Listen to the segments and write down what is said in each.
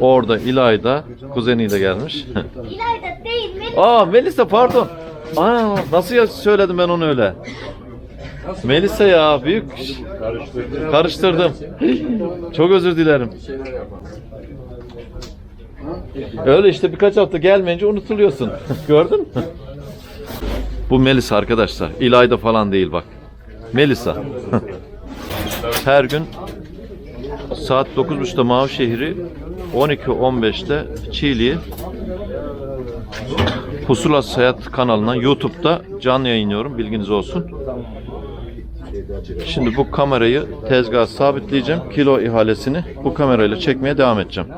Orada İlayda kuzeniyle gelmiş. İlayda değil mi? Aa Melisa pardon. Aa nasıl ya söyledim ben onu öyle. Melisa ya büyük karıştırdım. Çok özür dilerim. Öyle işte birkaç hafta gelmeyince unutuluyorsun. Gördün mü? Bu Melisa arkadaşlar. İlayda falan değil bak. Melisa. Her gün saat 9.30'da Mavişehir'i 12.15'te Çiğli'yi Pusula Seyahat kanalından YouTube'da canlı yayınlıyorum. Bilginiz olsun. Şimdi bu kamerayı tezgaha sabitleyeceğim. Kilo ihalesini bu kamerayla çekmeye devam edeceğim.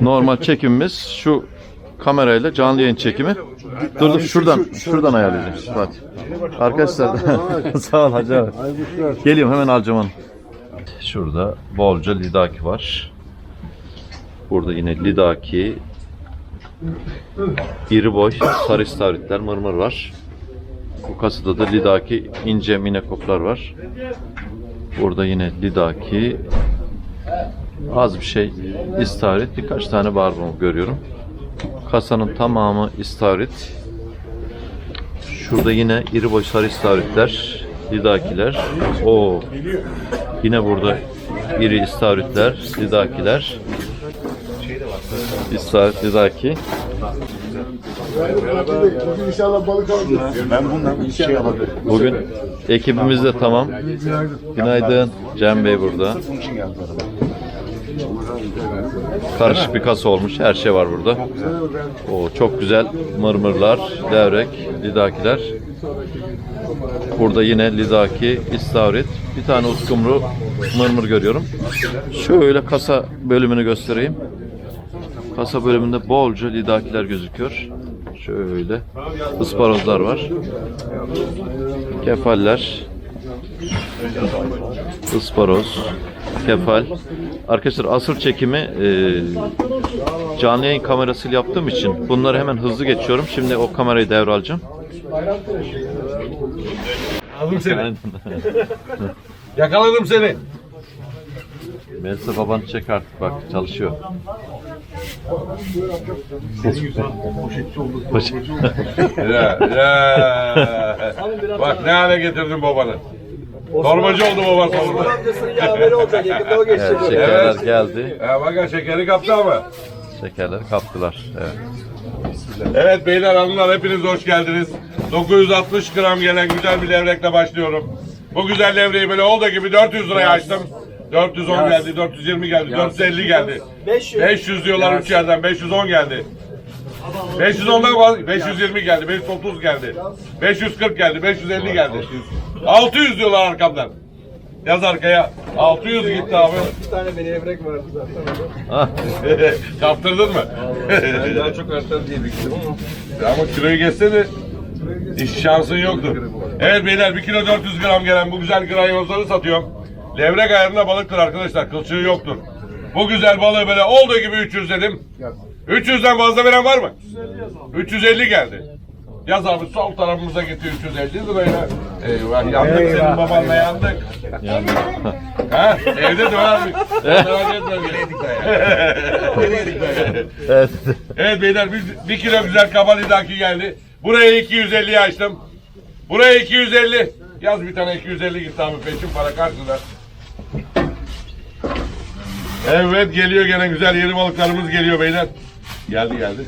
Normal çekimimiz şu kamerayla canlı yayın çekimi. Dur dur şuradan şuradan ayarlayacağım. Hadi. Arkadaşlar sağ ol hacı. Geliyorum hemen onu. Şurada bolca lidaki var. Burada yine lidaki iri boy sarı istavritler mırmır var. Bu kasada da lidaki ince minekoplar var. Burada yine lidaki az bir şey istavrit birkaç tane barbun görüyorum. Kasanın tamamı istavrit. Şurada yine iri boy sarı istavritler, lidakiler. O yine burada iri istavritler, lidakiler. İstavrit, lidaki. Bugün inşallah. Ben bundan bir şey alabilirim. Bugün ekibimiz de tamam. Günaydın. Cem Bey burada. Karışık bir kasa olmuş. Her şey var burada. O çok güzel mırmırlar, levrek, lidakiler. Burada yine lidaki, istavrit, bir tane uskumru mırmır görüyorum. Şöyle kasa bölümünü göstereyim. Kasa bölümünde bolca lidakiler gözüküyor. Şöyle ısparozlar var. Kefaller, ısparoz, kefal. Arkadaşlar asır çekimi e, canlı yayın kamerasıyla yaptığım için bunları hemen hızlı geçiyorum. Şimdi o kamerayı devralacağım. Aldım seni. Yakaladım seni. Melisa babanı çek artık bak çalışıyor. Poşet. Ya, ya. Bak ne hale getirdin babanı. Torbacı oldu baban sonunda. amcasının yaveri olacak yakında o geçecek. Evet, şekerler geldi. Ya bak şekeri kaptı ama. Şekerleri kaptılar. Evet. Evet beyler hanımlar hepiniz hoş geldiniz. 960 gram gelen güzel bir levrekle başlıyorum. Bu güzel levreyi böyle olduğu gibi 400 liraya açtım. 410 geldi, 420 geldi, 450 geldi. 500. 500 diyorlar üç yerden, 510 geldi. 510'dan vaz 520 geldi, 530 geldi. 540 geldi, 550 geldi. 600 diyorlar arkamdan. Yaz arkaya. 600 gitti abi. Bir tane beni evrek vardı zaten. Ah, Kaptırdın mı? Ben daha çok artar diye bekledim ama. Ama kiloyu geçsene hiç şansın yoktu. Evet beyler 1 kilo 400 gram gelen bu güzel granyozları satıyorum. Levrek ayarında balıktır arkadaşlar. Kılçığı yoktur. Bu güzel balığı böyle olduğu gibi 300 dedim. 300'den fazla veren var mı? 350 geldi. Yaz abi sol tarafımıza getir 350 lirayla. Eyvah yandık senin babanla yandık. ha? Evde de abi. Merak etme. evet. Evet beyler bir, bir kilo güzel kabal idaki geldi. Buraya 250 açtım. Buraya 250. Yaz bir tane 250 git abi peşin para karşıda. Evet geliyor gene güzel yeni balıklarımız geliyor beyler. Geldi geldi.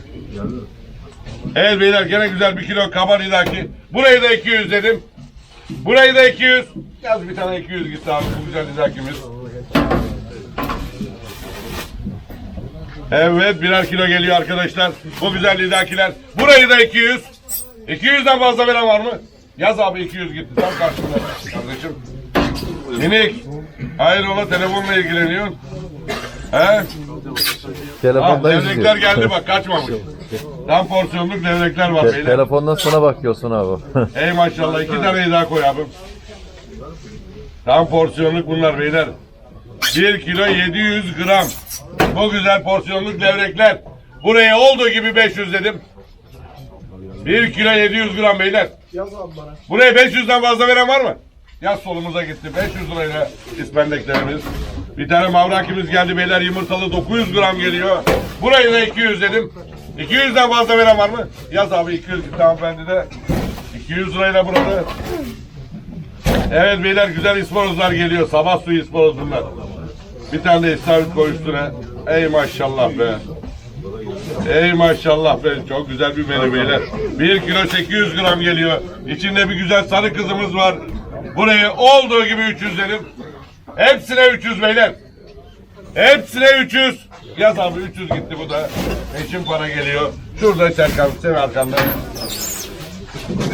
Evet beyler gene güzel bir kilo kabal idaki. Burayı da 200 dedim. Burayı da 200. Yaz bir tane 200 git abi bu güzel idakimiz. Evet birer kilo geliyor arkadaşlar. Bu güzel lidakiler. Burayı da 200. 200'den fazla veren var mı? Yaz abi 200 gitti tam karşımda kardeşim. Minik. Hayrola telefonla ilgileniyorsun. He? Ha, Telefondan devrekler izliyor. geldi bak kaçmamış. Tam porsiyonluk devrekler var Te- beyler. telefondan sana bakıyorsun abi. Ey maşallah iki taneyi daha koy abim. Tam porsiyonluk bunlar beyler. 1 kilo 700 gram. Bu güzel porsiyonluk levrekler. Buraya olduğu gibi 500 dedim. 1 kilo 700 gram beyler. Buraya 500'den fazla veren var mı? Yaz solumuza gitti. 500 lirayla ispendeklerimiz. Bir tane mavrakimiz geldi beyler yumurtalı 900 gram geliyor. Burayı da 200 dedim. 200'den fazla veren var mı? Yaz abi 200 gitti hanımefendi de. 200 lirayla burada. Evet beyler güzel isporozlar geliyor. Sabah suyu isporoz bunlar. Bir tane de istavrit koy. Ey maşallah be. Ey maşallah be. Çok güzel bir menü beyler. 1 kilo 800 gram geliyor. İçinde bir güzel sarı kızımız var. Burayı olduğu gibi 300 dedim. Hepsine 300 beyler. Hepsine 300. Yaz abi 300 gitti bu da. Eşim para geliyor. Şurada Serkan sen arkanda.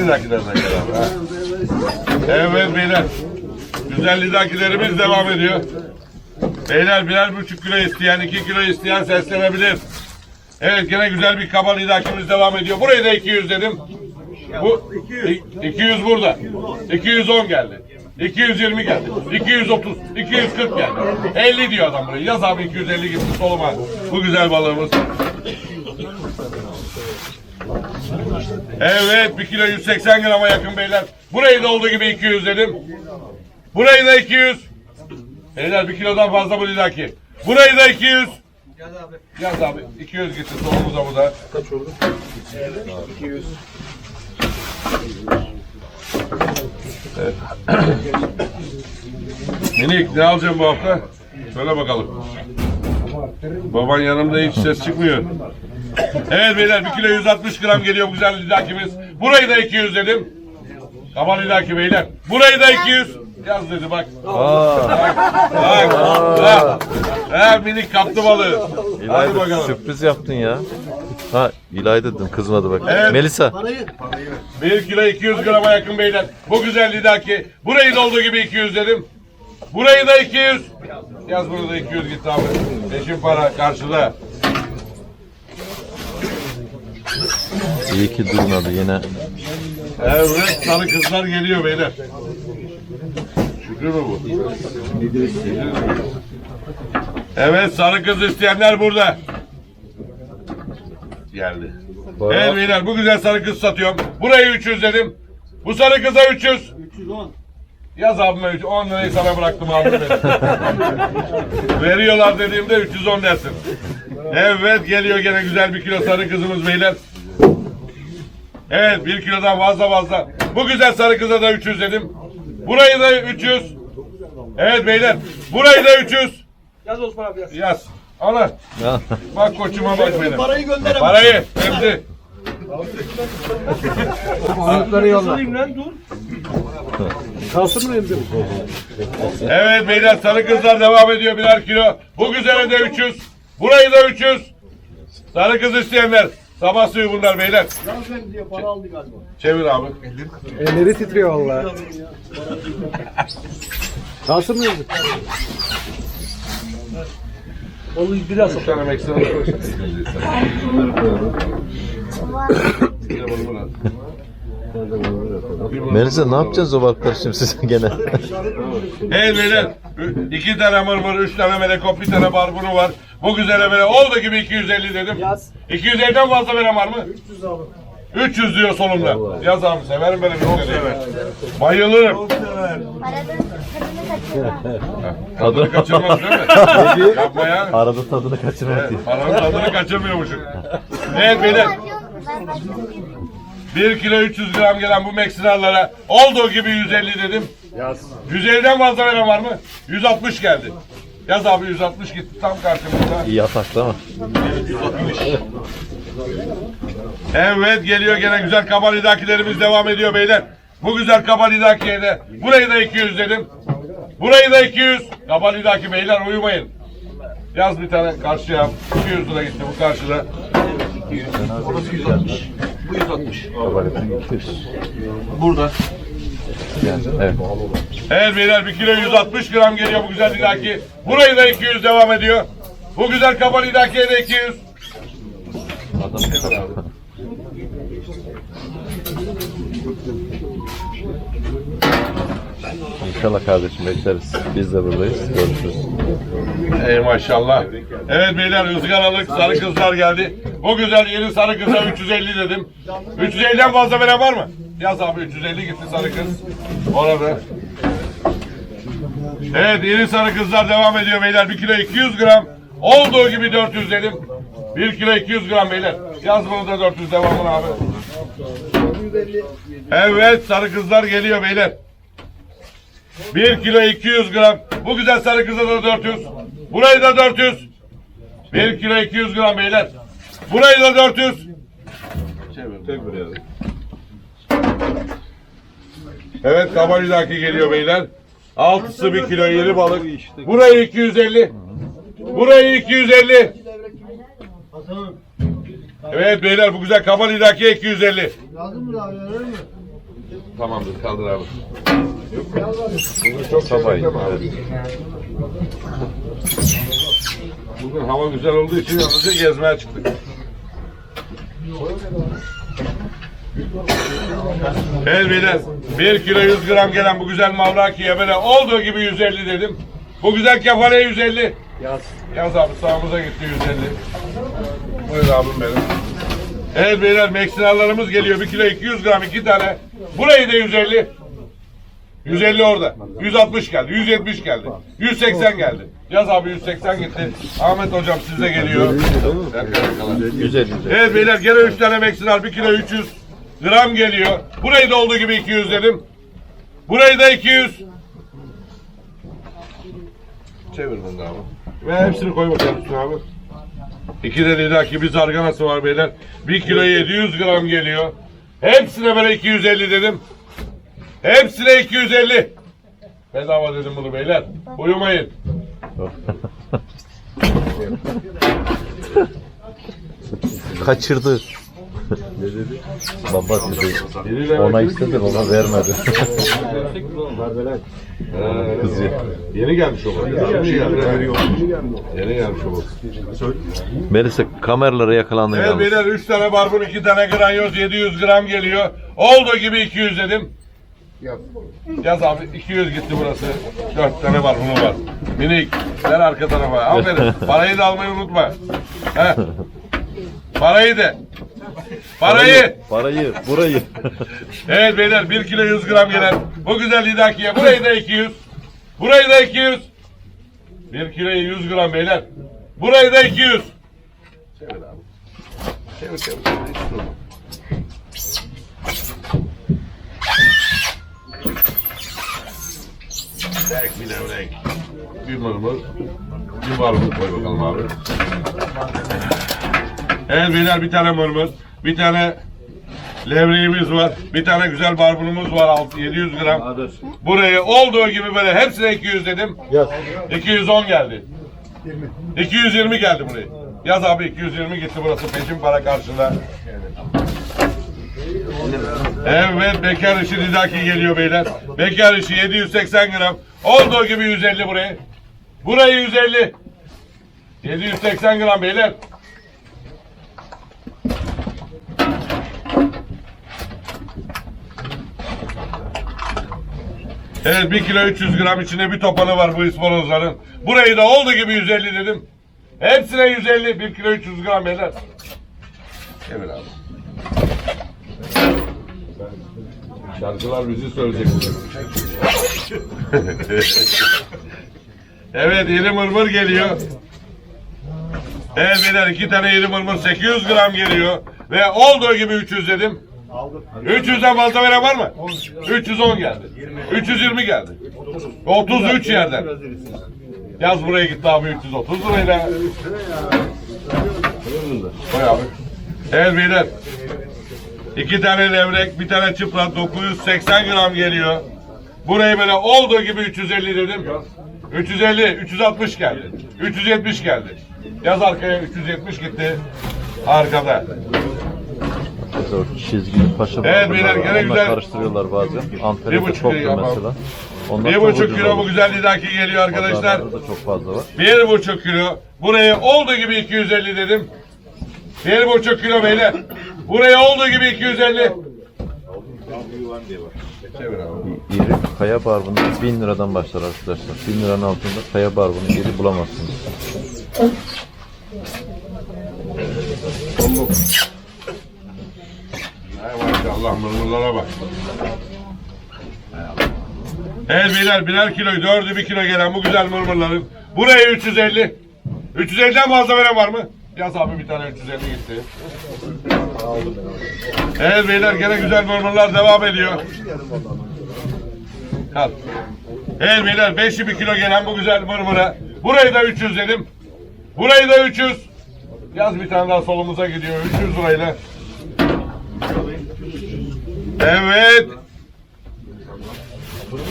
Bir dakika da gel abi. Evet beyler. Güzel lidakilerimiz devam ediyor. Beyler birer buçuk kilo isteyen, iki kilo isteyen seslenebilir. Evet gene güzel bir kaba lidakimiz devam ediyor. Burayı da 200 dedim. Bu 200 burada. 210 geldi. 220 geldi. 230, 240 geldi. 50 diyor adam buraya. Yaz abi 250 gitti soluma. Bu güzel balığımız. Evet 1 kilo 180 grama yakın beyler. Burayı da olduğu gibi 200 dedim. Burayı da 200. Beyler 1 kilodan fazla bu lidaki. Burayı da 200. Yaz abi 200 gitti solumuza bu da. Kaç oldu? 200. Evet. Minik ne alacağım bu hafta? Söyle bakalım. Baban yanımda hiç ses çıkmıyor. Evet beyler 1 kilo 160 gram geliyor güzel lidakimiz. Burayı da 200 dedim. Tamam lidaki beyler. Burayı da 200. Yaz dedi bak. Aa, Bak. Ha, ha, minik kaptı balığı. Hadi İlayda bakalım. sürpriz yaptın ya. Ha İlayda dedim kızın adı bak. Evet. Melisa. 1 kilo 200 grama yakın beyler. Bu güzel lidaki. Burayı da olduğu gibi 200 dedim. Burayı da 200. Yaz bunu da 200 git abi. Peşin para karşıda. İyi ki durmadı yine. Evet sarı kızlar geliyor beyler. Şükrü mü bu? Evet sarı kız isteyenler burada. Geldi. Evet beyler bu güzel sarı kız satıyorum. Burayı 300 dedim. Bu sarı kıza 300. 310. Yaz abime 300. 10 lirayı sana bıraktım beni. Veriyorlar dediğimde 310 dersin. Evet geliyor gene güzel bir kilo sarı kızımız beyler. Evet bir kilodan fazla fazla. Bu güzel sarı kıza da 300 dedim. Burayı da 300. Evet beyler. Burayı da 300. Yaz Osman abi yaz. Yaz. Ya. Bak koçuma bak benim. Parayı gönder Parayı. Hepsi. Balıkları yolla. lan dur. Kalsın mı emzim? Evet beyler sarı kızlar devam ediyor birer kilo. Bu güzele de 300. Burayı da 300. Sarı kız isteyenler. Sabah suyu bunlar beyler. Çevir abi. Elleri titriyor valla. Kalsın mı emzim? Onu biraz Bir tane Meksikalı koy. Melisa ne yapacaksınız o balıkları şimdi siz gene? Evet beyler. ü- iki tane mırmır, üç tane melekop, bir tane barbunu var. Bu güzele böyle oldu gibi 250 dedim. Yaz. 250'den fazla veren var mı? 300 abi. 300 diyor sonunda. Yaz abi severim böyle bir şeyleri. Bayılırım. Paranın tadını kaçırma. Tadını kaçırmaz değil mi? Yapma ya. Arada tadını kaçırmak diye. Paranın tadını kaçırmıyormuşum. Evet beyler. 1 kilo 300 gram gelen bu Meksinarlara olduğu gibi 150 dedim. Yaz. 150'den fazla veren var mı? 160 geldi. Yaz abi 160 gitti tam karşımızda. İyi ataklı ama. Evet geliyor gene güzel kabalidakilerimiz devam ediyor beyler. Bu güzel kabalidakiye de burayı da 200 dedim. Burayı da 200. Kabalidaki beyler uyumayın. Yaz bir tane karşıya. 200 lira gitti bu karşıda. Evet. Evet beyler 1 kilo 160 gram geliyor bu güzel lidaki. Burayı da 200 devam ediyor. Bu güzel kabalidakiye de 200. İnşallah kardeşim bekleriz. Biz de buradayız. Görüşürüz. Ey maşallah. Evet beyler ızgaralık sarı kızlar geldi. Bu güzel yeni sarı kıza 350 dedim. 350'den fazla veren var mı? Yaz abi 350 gitti sarı kız. Orada. Evet iri sarı kızlar devam ediyor beyler. 1 kilo 200 gram. Olduğu gibi 400 dedim. 1 kilo 200 gram beyler. Yaz bunu da 400 devamını abi. Evet sarı kızlar geliyor beyler. 1 kilo 200 gram. Bu güzel sarı kıza da 400. Burayı da 400. 1 kilo 200 gram beyler. Burayı da 400. Tek buraya. Evet kabaridaki geliyor beyler. Altısı 1 kilo iri balık. Burayı 250. Burayı 250. Evet beyler bu güzel kabaridaki 250. Tamamdır kaldır abi. Bugün çok abi. Bugün hava güzel olduğu için yalnızca gezmeye çıktık. Evet beyler 1 kilo 100 gram gelen bu güzel mavrakiye böyle olduğu gibi 150 dedim. Bu güzel kefaleye 150. Yaz. Yaz abi sağımıza gitti 150. Buyur abim benim. Evet beyler meksinallarımız geliyor. 1 kilo 200 gram 2 tane. Burayı da 150. 150 orada. 160 geldi. 170 geldi. 180 geldi. Yaz abi 180 gitti. Ahmet hocam size geliyor. Güzel güzel. Evet beyler gene 3 tane meksinal 1 kilo 300 gram geliyor. Burayı da olduğu gibi 200 dedim. Burayı da 200. Çevir bunu abi. Ve hepsini koy bakalım abi. İki de lidaki bir zarganası var beyler. 1 kilo 700 gram geliyor. Hepsine böyle 250 dedim. Hepsine 250. Bedava dedim bunu beyler. Uyumayın. Kaçırdı. Baba dedi. Biri de Ona istedi baba vermedi. Kızıyor. Yeni gelmiş o. Yeni gelmiş. Yeni gelmiş o. Melisa kameralara yakalandın Evet yalnız. beyler 3 tane barbun 2 tane granyoz 700 gram geliyor. Olduğu gibi 200 dedim. Yaz abi 200 gitti burası. 4 tane barbunu var. Minik. Ver arka tarafa. Aferin. Parayı da almayı unutma. He. Parayı da. Parayı. Parayı, burayı. Evet beyler 1 kilo 100 gram gelen bu güzel lidakiye burayı da 200. Burayı da 200. 1 kilo 100 gram beyler. Burayı da 200. Çevir abi. Çevir çevir. Tek bir levrek. Bir mırmır. Bir mırmır koy bakalım abi. Evet beyler bir tane mırmır. Bir tane Levreğimiz var. Bir tane güzel barbunumuz var. altı- 700 gram. Burayı olduğu gibi böyle hepsine 200 dedim. 210 geldi. 220 geldi buraya. Yaz abi 220 gitti burası peşin para karşılığı. Evet bekar işi Lidaki geliyor beyler. Bekar işi 780 gram. Olduğu gibi 150 buraya. Burayı 150. 780 gram beyler. Evet 1 kilo 300 gram içinde bir topanı var bu ispanozların. Burayı da olduğu gibi 150 dedim. Hepsine 150 1 kilo 300 gram beyler. Evet abi. Şarkılar bizi söyleyecek evet iri mırmır geliyor. Evet beyler iki tane iri mırmır 800 gram geliyor. Ve olduğu gibi 300 dedim. 300'den fazla veren var mı? 310 geldi. 320 geldi. 33 yerden. Yaz buraya gitti abi 330 lirayla. Koy abi. Evet beyler. İki tane levrek, bir tane çıprak 980 gram geliyor. Burayı böyle olduğu gibi 350 dedim. 350, 360 geldi. 370 geldi. Yaz arkaya 370 gitti. Arkada. Çizgili paşa Evet, beyler, gene güzel. karıştırıyorlar bazen. Antalya'da yapalım. mesela. Onlar Bir çok buçuk kilo bu olur. güzel lidaki geliyor arkadaşlar. Çok fazla var. Bir buçuk kilo. Buraya olduğu gibi 250 dedim. Bir buçuk kilo beyler. Buraya olduğu gibi 250. Çevir abi. İri kaya barbunu 1000 liradan başlar arkadaşlar. 1000 liranın altında kaya barbunu iri bulamazsınız. Hay maşallah mırmırlara bak. Evet beyler birer kilo, dördü bir kilo gelen bu güzel mırmırların. Buraya 350. 350'den fazla veren var mı? Yaz abi bir tane 350 gitti. Evet beyler gene güzel mırmırlar devam ediyor. Al. Evet beyler 5'i bir kilo gelen bu güzel mırmıra. Burayı da 300 dedim. Burayı da 300. Yaz bir tane daha solumuza gidiyor 300 lirayla. Evet.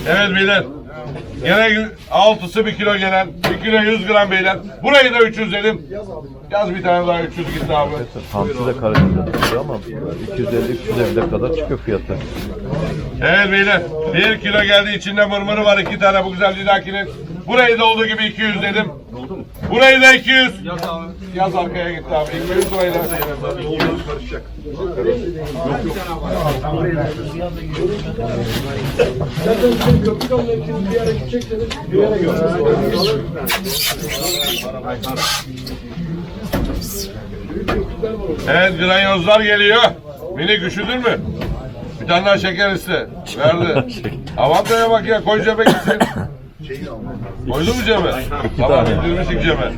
Evet beyler. Gene altısı bir kilo gelen. Bir kilo 100 gram beyler. Burayı da 300 dedim. Yaz bir tane daha 300 gitti abi. Hamsi de karıştırdı tutuyor ama 250-350'e kadar çıkıyor fiyatı. Evet beyler. Bir kilo geldi içinde mırmırı var iki tane bu güzel lidakinin. Burayı da olduğu gibi 200 dedim. Burayı da 200. Yaz abi. Yaz arkaya gitti abi. 200 lirayla. Evet granyozlar geliyor. Minik üşüdün mü? Bir tane daha şeker iste. Verdi. Avantaya bak ya koy cebe gitsin. Koydu mu cebe? Tamam indirmiştik cebe.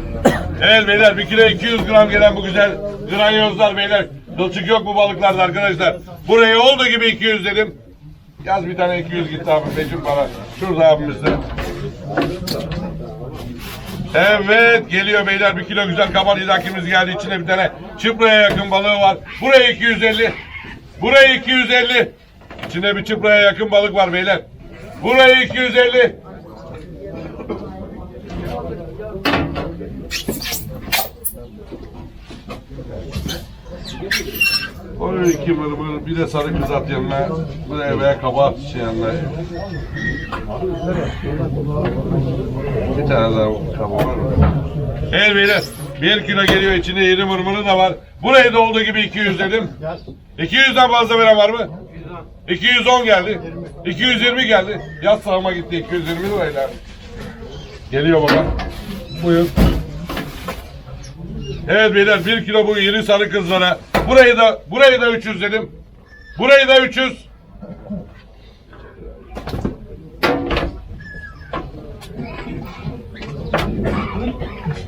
Evet beyler bir kilo 200 gram gelen bu güzel granyozlar beyler. Kılçık yok bu balıklarda arkadaşlar. Buraya olduğu gibi 200 dedim. Yaz bir tane 200 gitti abi. Beşim para. Şurada abimizde. Evet geliyor beyler bir kilo güzel kaban idakimiz geldi içine bir tane çıpraya yakın balığı var. Buraya 250. Buraya 250. İçine bir çıpraya yakın balık var beyler. Buraya 250. Onun iki mırmır, bir de sarı kız at yanına, buraya veya kabahat şey yanına. Bir tane daha kaba var mı? Beyler, bir kilo geliyor içinde yedi mırmırı da var. Burayı da olduğu gibi 200 dedim. 200'den fazla veren var mı? 210 geldi. 220 geldi. Yaz sağıma gitti 220 lirayla. Geliyor baba. Buyur. Evet beyler bir kilo bu iri sarı kızlara. Burayı da burayı da 300 dedim. Burayı da 300.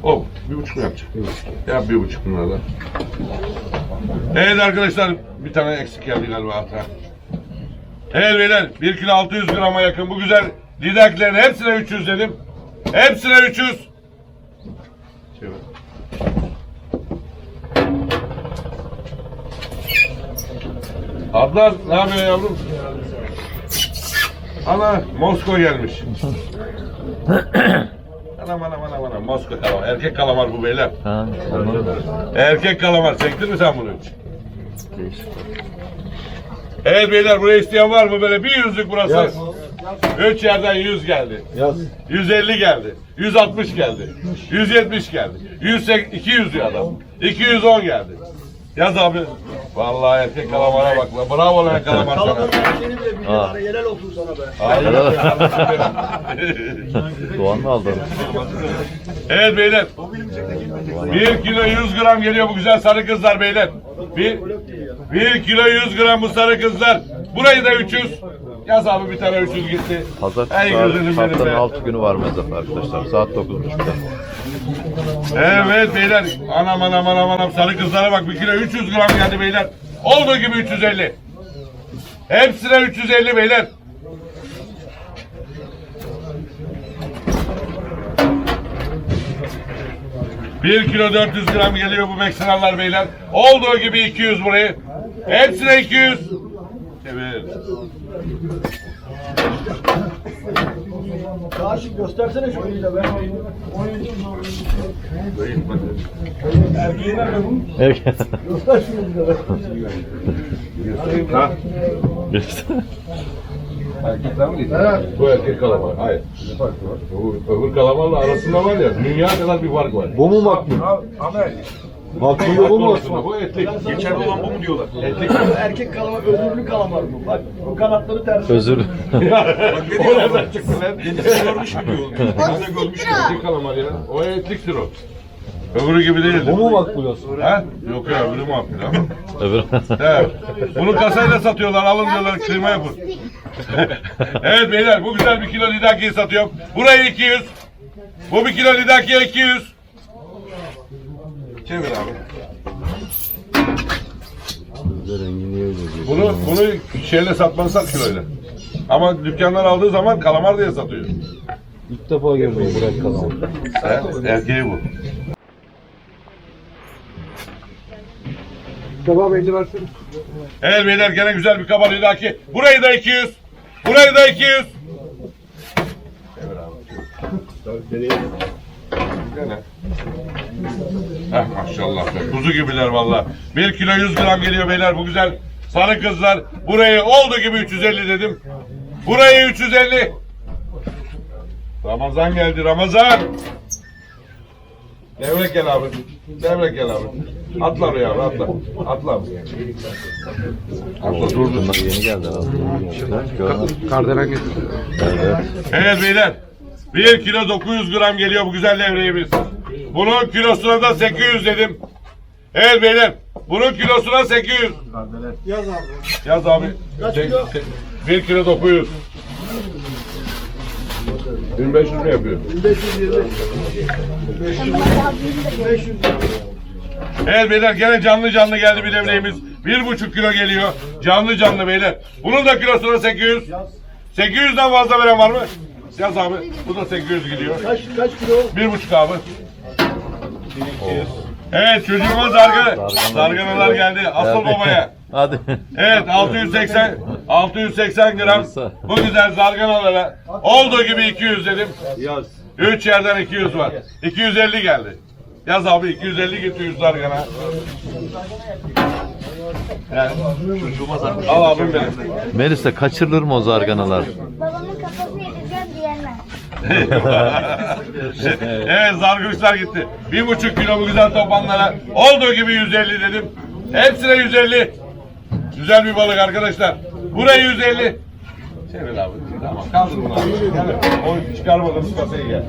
Oh, bir buçuk mu yapacak? Bir. Ya bir buçuk bunlarla. Evet arkadaşlar, bir tane eksik geldi galiba hatta. Evet beyler, 1 kilo 600 grama yakın bu güzel lidaklerin hepsine 300 dedim. Hepsine 300. Çevir. Adnan ne yapıyor yavrum? Ana Moskova gelmiş. anam anam anam anam Moskova kalamar. Erkek kalamar bu beyler. Ha. Erkek kalamar. Çektin mi sen bunu hiç? Evet beyler buraya isteyen var mı böyle bir yüzlük burası? Üç yerden 100 geldi. Yaz. 150 geldi. 160 geldi. 170 geldi. 100, 200 diyor adam. 210 geldi. Yaz abi. Vallahi erkek kalamara bak lan. Bravo lan kalamar sana. Ha. Helal olsun sana be. Aynen. Doğan mı aldı? evet beyler. 1 kilo 100 gram geliyor bu güzel sarı kızlar beyler. 1 1 kilo 100 gram bu sarı kızlar. Burayı da 300. Yaz abi bir tane 300 gitti. Pazartesi benim Haftanın be. 6 günü var mezap arkadaşlar. Saat 9.30'da. Evet beyler. Anam anam anam anam sarı kızlara bak. 1 kilo 300 gram geldi beyler. Olduğu gibi 350. Hepsine 350 beyler. Bir kilo 400 gram geliyor bu Meksikalılar beyler. Olduğu gibi 200 burayı. Hepsine 200. Evet. Karşı göstersene şu oyunu da ben Erkeği nerede bu? Göster şunu bir de be. Ha? Geçti. Erkekler mi değil? Bu erkek kalamar. Hayır. Ne farkı var? Öbür kalamarla arasında var ya dünya kadar bir fark var. Bu mu makbul? Makbul bu mu? Bu etlik. Geçerli olan bu mu diyorlar? Etlik. Erkek kalamar, özürlü kalamar bu. Bak bu kanatları ters. Özür. o nereden çıktı lan? O siktir o. Etlik kalamar ya. O etliktir o. Öbürü gibi değildi. Bu mu makbulası? Ha? Yok ya öbürü makbul ama. Öbür. Evet. Bunu kasayla satıyorlar. Alın diyorlar kıyma yapın. evet beyler bu güzel bir kilo lidakiyi satıyorum. Burayı 200. Bu bir kilo lidakiye 200. Çevir abi. Bunu bunu şeyle satmazsan kiloyla. Ama dükkanlar aldığı zaman kalamar diye satıyor. İlk defa gördüm Burak kanalı. He, erkeği bu. Devam edin versene. Evet beyler gene güzel bir kaba lidaki. Burayı da 200. Burayı da 200. Gene. Heh, maşallah be. Kuzu gibiler valla. 1 kilo 100 gram geliyor beyler bu güzel. Sarı kızlar. Burayı olduğu gibi 350 dedim. Burayı 350. Ramazan geldi Ramazan. Devrek gel abi. Devrek gel abi. Atla oraya abi atla. Atla abi. Atla dur yeni geldi herhalde. Kardelen getir. Evet. Evet beyler. 1 kilo 900 gram geliyor bu güzel levreğimiz. Bunun kilosuna da 800 dedim. Evet beyler. Bunun kilosuna 800. Yaz abi. Yaz abi. Kaç kilo? se- 1 kilo 900. 1500 mi yapıyor? 520. 500. Evet beyler gene canlı canlı geldi bir levreğimiz. 1,5 kilo geliyor. Canlı canlı beyler. Bunun da kilosuna 800. 800'den fazla veren var mı? Yaz abi. Bu da 800 gidiyor. Kaç kaç kilo? Bir buçuk abi. Evet çocuğuma zargana, zarganalar geldi. Asıl babaya. Hadi. Evet 680 680 gram bu güzel zarganalara olduğu gibi 200 dedim. Yaz. 3 yerden 200 var. 250 geldi. Yaz abi 250 gitti 100 zargana. Evet. Al abim benim. Melis'te kaçırılır mı o zarganalar? Babamın kafası. Evet zargıçlar gitti. Bir buçuk kilo bu güzel topanlara olduğu gibi 150 dedim. Hepsine 150. Güzel bir balık arkadaşlar. Burayı 150. Çevir abi. Tamam kaldır bunu abi. O çıkarmadığımız kasayı gel.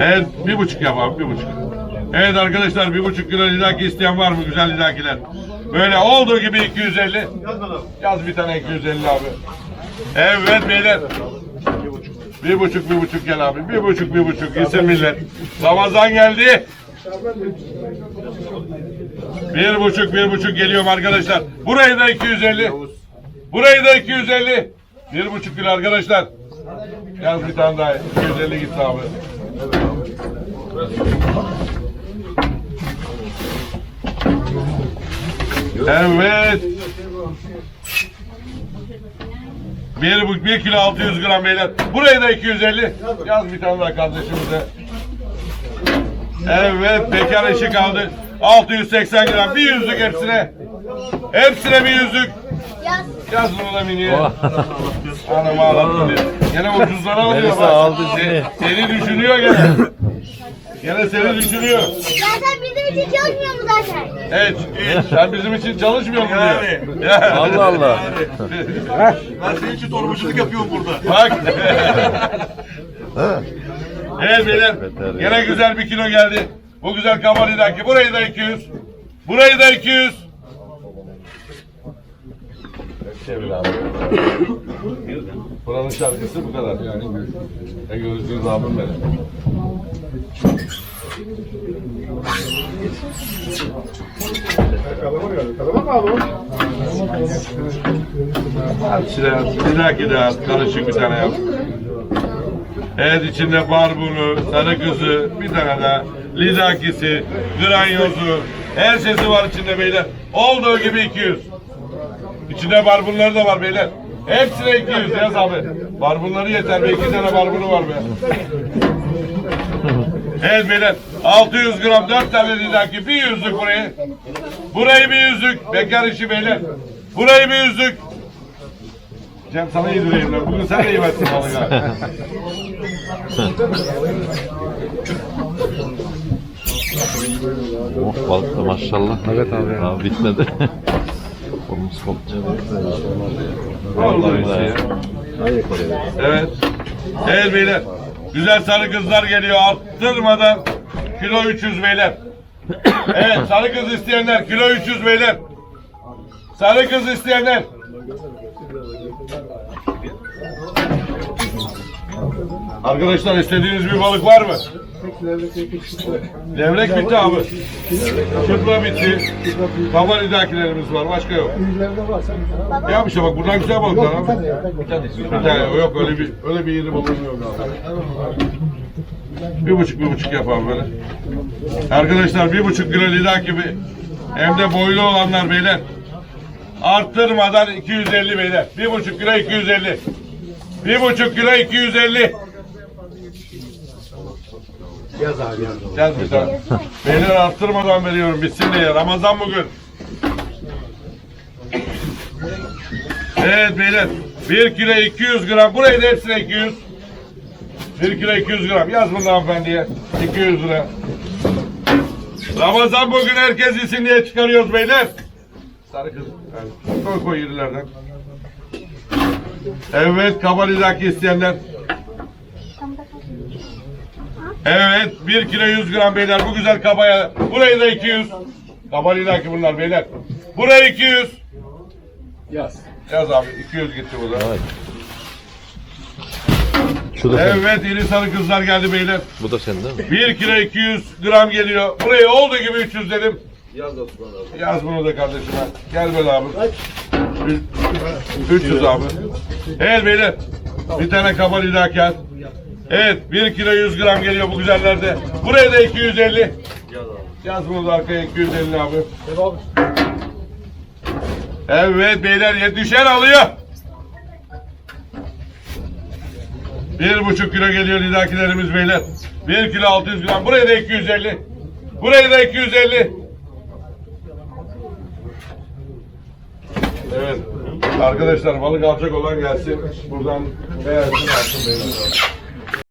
Evet bir buçuk yap abi bir buçuk. Evet arkadaşlar bir buçuk kilo lidaki isteyen var mı güzel lidakiler? Böyle olduğu gibi 250. Yaz bir tane 250 abi. Evet beyler. Bir buçuk bir buçuk gel abi. Bir buçuk bir buçuk isim millet. Ramazan geldi. Bir buçuk bir buçuk geliyorum arkadaşlar. Burayı da 250. Burayı da 250. Bir buçuk kilo arkadaşlar. Yaz bir tane daha. 250 gitti abi. Evet. Bir, bu- bir kilo 600 gram beyler. Buraya da 250. Yaz bir tane daha kardeşimize. Evet bekar eşi kaldı. 680 gram. Bir yüzlük hepsine. Hepsine bir yüzlük. Yaz. Yaz bunu da miniye. Hanım ağlattın diye. Gene ucuzlara alıyor. Melisa bak. aldı Se- seni. Seni düşünüyor gene. Gene seni düşünüyor. Zaten bizim için çalışmıyor mu zaten? Evet. Sen bizim için çalışmıyor mu diyor. Ya. Allah Allah. Ben senin için torbacılık yapıyorum burada. Bak. evet beyler. Gene güzel bir kilo geldi. Bu güzel kabalidaki. Burayı da 200. Burayı da 200. Çevir abi. Buranın şarkısı bu kadar. Yani e görüşürüz abim benim. At. Bir dahaki de at. Karışık bir tane yap. Evet içinde barbunu, sarı kızı, bir tane daha lidakisi, granyozu, her şeysi var içinde beyler. Olduğu gibi 200. İçinde barbunları da var beyler. Hepsine 200 yaz abi. Barbunları yeter be. iki tane barbunu var be. Evet beyler. 600 gram 4 tane lidaki bir yüzlük burayı. Burayı bir yüzlük. Bekar işi beyler. Burayı bir yüzlük. Cem sana yedireyim ben. Bugün sen de yemezsin balık. Oh balık da maşallah. Evet abi. Daha bitmedi. Koptu. Vallahi şey ya. Evet. Evet beyler. Güzel sarı kızlar geliyor. Arttırmadan kilo 300 beyler. Evet sarı kız isteyenler kilo 300 beyler. Sarı kız isteyenler. Arkadaşlar istediğiniz bir balık var mı? Levrek bitti abi. Çıpra bitti. Kaba lidakilerimiz var. Başka yok. Ya işte bak buradan güzel balıklar abi. Bir tane yok öyle bir öyle bir balığım yok abi. Bir buçuk bir buçuk yap böyle. Arkadaşlar bir buçuk kilo lidak gibi hem de boylu olanlar beyler. Arttırmadan 250 beyler. Bir buçuk kilo 250. Bir buçuk kilo 250. Yaz abi yaz. Gel tane. Beyler arttırmadan veriyorum bitsin diye. Ramazan bugün. Evet beyler. 1 kilo 200 gram. Burayı da hepsine 200. 1 kilo 200 gram. Yaz bunu hanımefendiye. 200 lira. Ramazan bugün herkes yesin diye çıkarıyoruz beyler. Sarı kız. Yani koy koy irilerden. Evet kabalidaki isteyenler. Evet 1 kilo 100 gram beyler bu güzel kabaya. Burayı da 200. Kabalidaki bunlar beyler. Buraya 200. Yaz. Yaz abi 200 gitti bu da. Evet. Şu da senin. Evet iri sarı kızlar geldi beyler. Bu da senin değil mi? 1 kilo 200 gram geliyor. Buraya olduğu gibi 300 dedim. Yaz bunu da kardeşime. Gel böyle abi. Ü- 300 abi. Evet beyler. Bir tane kaba lidaker. Evet 1 kilo 100 gram geliyor bu güzellerde. Buraya da 250. Yaz bunu da arkaya 250 abi. Evet beyler yetişen alıyor. Bir buçuk kilo geliyor lidakilerimiz beyler. Bir kilo 600 gram. Buraya da 250. Buraya da 250. Evet. Arkadaşlar balık alacak olan gelsin. Buradan beğensin alsın beyler.